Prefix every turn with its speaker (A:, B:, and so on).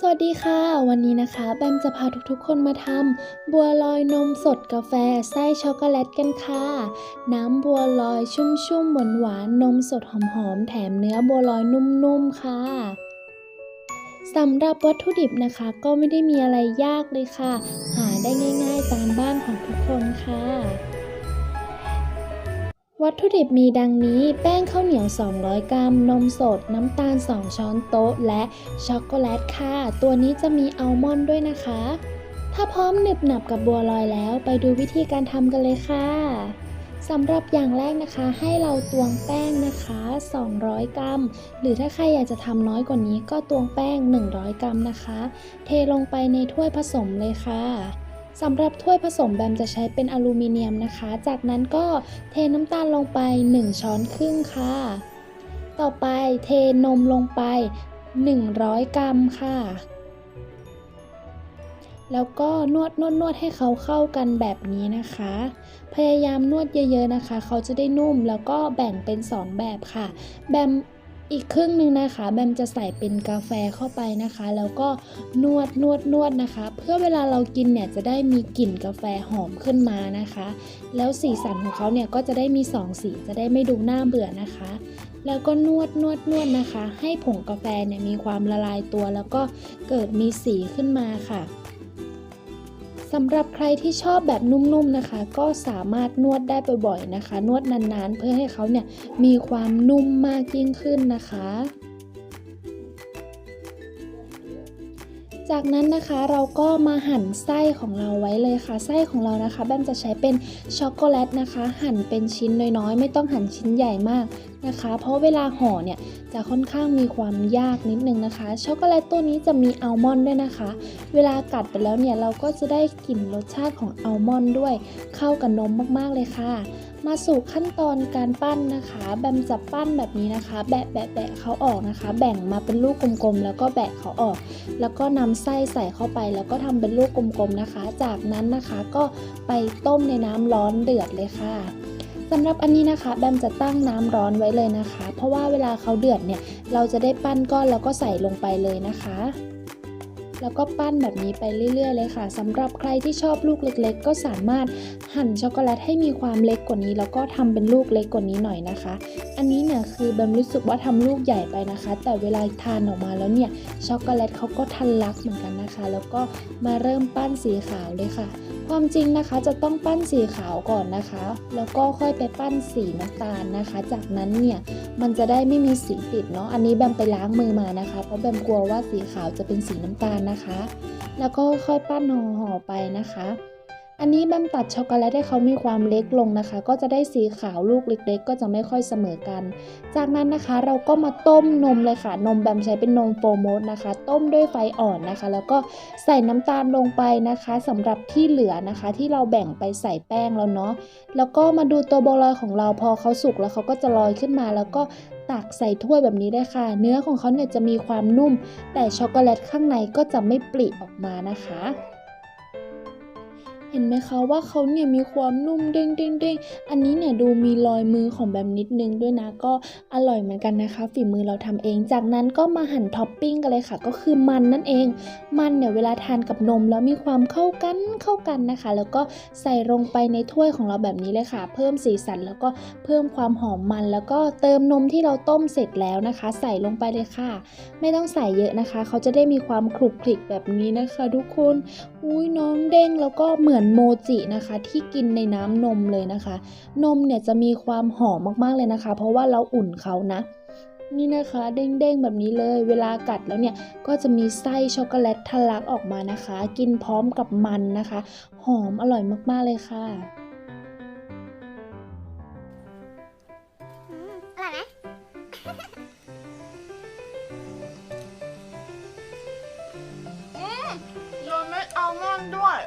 A: สวัสดีค่ะ วันนี้นะคะแบมจะพาทุกๆ คนมาทำบัวลอยนมสดกาแฟไส้ช็อกโกแลตกันค่ะ น้ำบัวลอยชุ่มๆหวานๆนมสดหอมๆ แถมเนื้อบัวลอยนุ่มๆ ค่ะสำหรับวัตถุดิบนะคะก็ไม่ได้มีอะไรยากเลยค่ะ หาได้ง่ายๆตามบ้านของทุกคนค่ะ วัตถุดิบมีดังนี้ แป้งข้าวเหนียว 200 กรัม นมสด น้ำตาล 2 ช้อนโต๊ะ และช็อกโกแลตค่ะ ตัวนี้จะมีอัลมอนด์ด้วยนะคะ ถ้าพร้อมหนึบหนับกับบัวลอยแล้ว ไปดูวิธีการทำกันเลยค่ะสำหรับอย่างแรกนะคะให้เราตวงแป้งนะคะ 200 กรัม หรือถ้าใครอยากจะทำน้อยกว่านี้ก็ตวงแป้ง 100 กรัมนะคะ เทลงไปในถ้วยผสมเลยค่ะ สำหรับถ้วยผสมแบมจะใช้เป็นอลูมิเนียมนะคะ จากนั้นก็เทน้ำตาลลงไป 1 ช้อนครึ่งค่ะ ต่อไปเทนมลงไป 100 กรัมค่ะ แล้วก็นวดนวดนวดให้เขาเข้ากันแบบนี้นะคะ พยายามนวดเยอะๆนะคะ เขาจะได้นุ่มแล้วก็แบ่งเป็น 2 แบบค่ะ แบม อีกครึ่งหนึ่งนะคะแบมจะใส่เป็นกาแฟเข้าไปนะคะ แล้วก็นวดนวดนวดนะคะ เพื่อเวลาเรากินเนี่ยจะได้มีกลิ่นกาแฟหอมขึ้นมานะคะ แล้วสีสันของเขาเนี่ยก็จะได้มี 2 สีจะได้ไม่ดูน่าเบื่อนะคะ แล้วก็นวดนวดนวดนะคะ ให้ผงกาแฟเนี่ยมีความละลายตัว แล้วก็เกิดมีสีขึ้นมาค่ะ สำหรับใครที่ชอบแบบนุ่มๆนะคะ ก็สามารถนวดได้บ่อยๆนะคะ นวดนานๆ เพื่อให้เขาเนี่ยมีความนุ่มมากยิ่งขึ้นนะคะ จากนั้นนะคะเราก็มาหั่นไส้ของเราไว้เลยค่ะ ไส้ของเรานะคะ แบมจะใช้เป็นช็อกโกแลตนะคะ หั่นเป็นชิ้นน้อยๆ ไม่ต้องหั่นชิ้นใหญ่มากนะคะ เพราะเวลาห่อเนี่ยจะค่อนข้างมีความยากนิดนึงนะคะ ช็อกโกแลตตัวนี้จะมีอัลมอนด์ด้วยนะคะ เวลากัดไปแล้วเนี่ยเราก็จะได้กลิ่นรสชาติของอัลมอนด์ด้วย เข้ากับนมมากๆเลยค่ะ มาสู่ขั้นตอนการปั้นนะคะ แบมจะปั้นแบบนี้นะคะ แบะแบะแบะเขาออกนะคะ แบ่งมาเป็นลูกกลมๆ แล้วก็แบะเขาออก แล้วก็นำไส้ใส่เข้าไป แล้วก็ทำเป็นลูกกลมๆนะคะ จากนั้นนะคะก็ไปต้มในน้ำร้อนเดือดเลยค่ะสำหรับอันนี้นะคะ แบมจะตั้งน้ำร้อนไว้เลยนะคะ เพราะว่าเวลาเขาเดือดเนี่ย เราจะได้ปั้นก้อนแล้วก็ใส่ลงไปเลยนะคะแล้วก็ปั้นแบบนี้ไปเรื่อย ๆ เลยค่ะสำหรับใครที่ชอบลูกเล็ก ๆ ก็สามารถ หั่นช็อกโกแลตให้มีความเล็กกว่านี้ แล้วก็ทำเป็นลูกเล็กกว่านี้หน่อยนะคะ อันนี้เนี่ยคือแบมรู้สึกว่าทำลูกใหญ่ไปนะคะ แต่เวลาทานออกมาแล้วเนี่ยช็อกโกแลตเขาก็ทันลักเหมือนกันนะคะ แล้วก็มาเริ่มปั้นสีขาวเลยค่ะ ความจริงนะคะจะต้องปั้นสีขาวก่อนนะคะ แล้วก็ค่อยไปปั้นสีน้ำตาลนะคะ จากนั้นเนี่ยมันจะได้ไม่มีสีติดเนาะอันนี้แบมไปล้างมือมานะคะ เพราะแบมกลัวว่าสีขาวจะเป็นสีน้ำตาลนะคะ แล้วก็ค่อยปั้นห่อๆไปนะคะ อันนี้แบมตัดช็อกโกแลตให้เขามีความเล็กลงนะคะ ก็จะได้สีขาวลูกเล็ก ๆ ก็จะไม่ค่อยเสมอกัน จากนั้นนะคะเราก็มาต้มนมเลยค่ะ นมแบมใช้เป็นนมโฟร์โมสนะคะ ต้มด้วยไฟอ่อนนะคะ แล้วก็ใส่น้ำตาลลงไปนะคะสำหรับที่เหลือนะคะ ที่เราแบ่งไปใส่แป้งแล้วเนาะแล้วก็มาดูตัวบัวลอยของเราพอเขาสุกแล้วเขาก็จะลอยขึ้นมาแล้วก็ตักใส่ถ้วยแบบนี้ได้ค่ะ เนื้อของเขาเนี่ยจะมีความนุ่ม แต่ช็อกโกแลตข้างในก็จะไม่ปริออกมานะคะ ห็นไหมคะว่าเขาเนี่ยมีความนุ่มเด้งเด้งเด้งอันนี้เนี่ยดูมีรอยมือของแบมนิดนึงด้วยนะก็อร่อยเหมือนกันนะคะ ฝีมือเราทำเอง จากนั้นก็มาหั่นท็อปปิ้งกันเลยค่ะ ก็คือมันนั่นเอง มันเนี่ยเวลาทานกับนมแล้วมีความเข้ากันเข้ากันนะคะ แล้วก็ใส่ลงไปในถ้วยของเราแบบนี้เลยค่ะ เพิ่มสีสันแล้วก็เพิ่มความหอมมัน แล้วก็เติมนมที่เราต้มเสร็จแล้วนะคะ ใส่ลงไปเลยค่ะ ไม่ต้องใส่เยอะนะคะ เขาจะได้มีความคลุกคลิกแบบนี้นะคะ ทุกคนอุ้ยน้องเด้งแล้วก็เหมือนโมจินะคะที่กินในน้ำนมเลยนะคะ นมเนี่ยจะมีความหอมมากๆเลยนะคะ เพราะว่าเราอุ่นเขานะ นี่นะคะเด้งๆแบบนี้เลย เวลากัดแล้วเนี่ยก็จะมีไส้ช็อกโกแลตทะลักออกมานะคะ กินพร้อมกับมันนะคะ หอมอร่อยมากๆเลยค่ะ
B: อืมอร่อยไหม
C: โดนเม็ดอัลมอนด์ด้วย